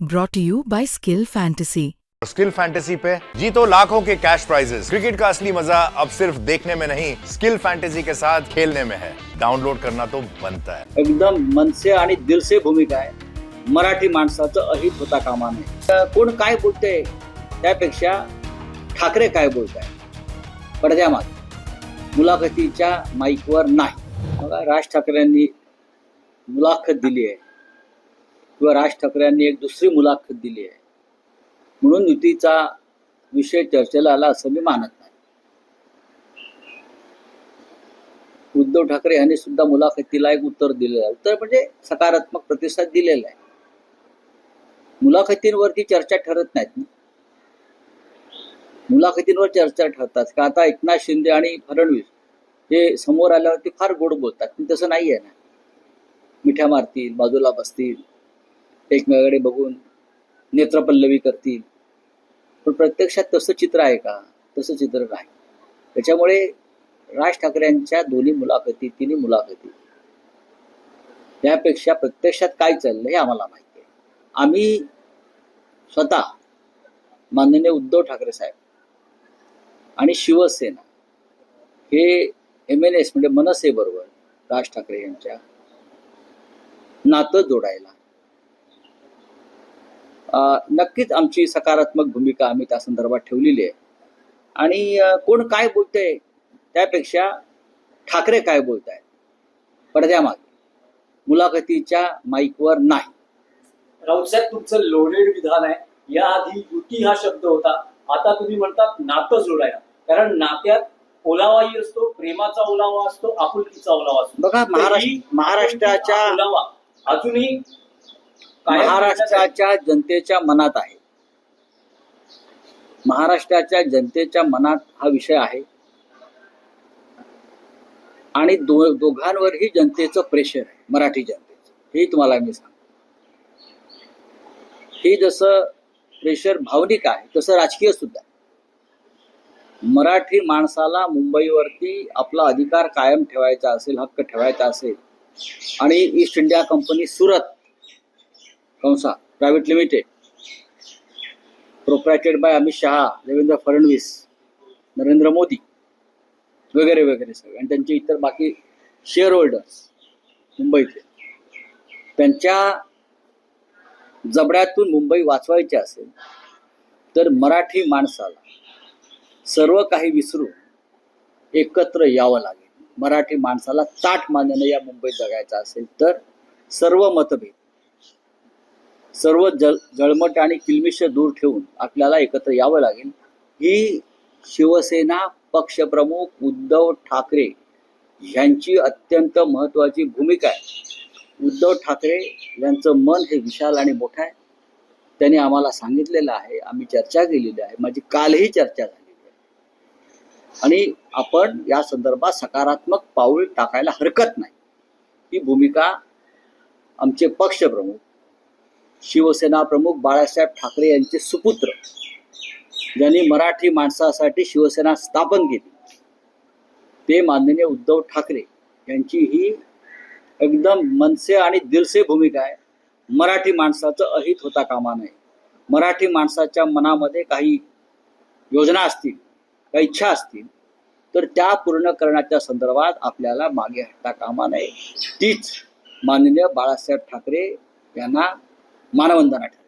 brought to you by Skill Fantasy. Skill fantasy पे जीतो लाखों के cash prices cricket का असली मज़ा अब सिर्फ़ देखने में नहीं स्किल फैंटेसी के साथ खेलने में है। डाउनलोड करना तो बनता है। एकदम मनसे आणि दिलसे भूमिका आहे। मराठी माणसाचं अहित होता कामा नये। कोण काय बोलते त्यापेक्षा ठाकरे काय बोलत आहे पडद्यामागे मुलाखतीच्या माईकवर नाही. बघा राज ठाकरेंनी मुलाखत दिली आहे. किंवा राज ठाकरेंनी एक दुसरी मुलाखत दिली आहे. म्हणून युतीचा विषय चर्चेला आला असं मी मानत नाही. उद्धव ठाकरे यांनी सुद्धा मुलाखतीला एक उत्तर दिलेलं आहे. उत्तर म्हणजे सकारात्मक प्रतिसाद दिलेला आहे. मुलाखतींवरती चर्चा ठरत नाहीत ना. मुलाखतींवर चर्चा ठरतात. का आता एकनाथ शिंदे आणि फडणवीस हे समोर आल्यावरती फार गोड बोलतात. पण तसं नाही आहे ना. मिठ्या मारतील बाजूला बसतील. एकमेकाकडे बघून नेत्रपल्लवी करतील. पण प्रत्यक्षात तसं चित्र आहे का? तसं चित्र नाही. त्याच्यामुळे राज ठाकरेंच्या दोन्ही मुलाखती तिन्ही मुलाखती त्यापेक्षा प्रत्यक्षात काय चाललं हे आम्हाला माहिती आहे. आम्ही स्वतः माननीय उद्धव ठाकरे साहेब आणि शिवसेना हे एम एन एस म्हणजे मनसेबरोबर राज ठाकरे यांच्या नातं जोडायला नक्कीच आमची सकारात्मक भूमिका आम्ही त्या संदर्भात ठेवलेली आहे. आणि कोण काय बोलतंय त्यापेक्षा ठाकरे काय बोलत आहेत पडद्यामागे मुलाखतीच्या माईकवर नाही. राऊत साहेब तुमचं लोडेड विधान आहे. याआधी युती हा शब्द होता. आता तुम्ही म्हणतात नातं जोडायला. कारण नात्यात ओलावाही असतो प्रेमाचा ओलावा असतो आपुलकीचा ओलावा असतो. बघा, महाराष्ट्र- महाराष्ट्राच्या- ओलावा. अजूनही महाराष्ट्राच्या जनतेच्या मनात आहे. महाराष्ट्राच्या जनतेच्या मनात हा विषय आहे. आणि दो दोघांवरही जनतेचं प्रेशर आहे मराठी जनतेचं. हे तुम्हाला मी सांगतो. हे जसं प्रेशर भावनिक आहे तसं राजकीय सुद्धा आहे. मराठी माणसाला मुंबईवरती आपला अधिकार कायम ठेवायचा असेल हक्क ठेवायचा असेल आणि ईस्ट इंडिया कंपनी सुरत कंसा private limited. प्रोप्रायटेड by Amit Shah Devendra Fadnavis Narendra Modi वगैरे वगैरे सगळे. आणि त्यांचे इतर बाकी शेअर होल्डर्स मुंबईतले त्यांच्या जबड्यातून मुंबई वाचवायची असेल तर मराठी माणसाला सर्व काही विसरून एकत्र यावं लागेल. मराठी माणसाला ताट मानेनं या मुंबईत जगायचं असेल तर सर्व मतभेद सर्व जल जळमट आणि किलमिश दूर ठेवून आपल्याला एकत्र यावं लागेल. ही शिवसेना पक्षप्रमुख उद्धव ठाकरे यांची अत्यंत महत्वाची भूमिका आहे. उद्धव ठाकरे यांचं मन हे विशाल आणि मोठं आहे. त्यांनी आम्हाला सांगितलेलं आहे आम्ही चर्चा केलेली आहे माझी कालही चर्चा झालेली आहे. आणि आपण या संदर्भात सकारात्मक पाऊल टाकायला हरकत नाही. ही भूमिका आमचे पक्षप्रमुख शिवसेना प्रमुख बाळासाहेब ठाकरे यांचे सुपुत्र. ज्यांनी मराठी माणसासाठी शिवसेना स्थापन केली. ते माननीय उद्धव ठाकरे यांची ही एकदम मनसे आणि दिलसे भूमिका आहे. मराठी माणसाचं अहित होता कामा नये. मराठी माणसाच्या मनामध्ये काही योजना असतील काही इच्छा असतील तर त्या पूर्ण करण्याच्या संदर्भात आपल्याला मागे हटता कामा नये. तीच माननीय बाळासाहेब ठाकरे यांना मानवंदना ठरेल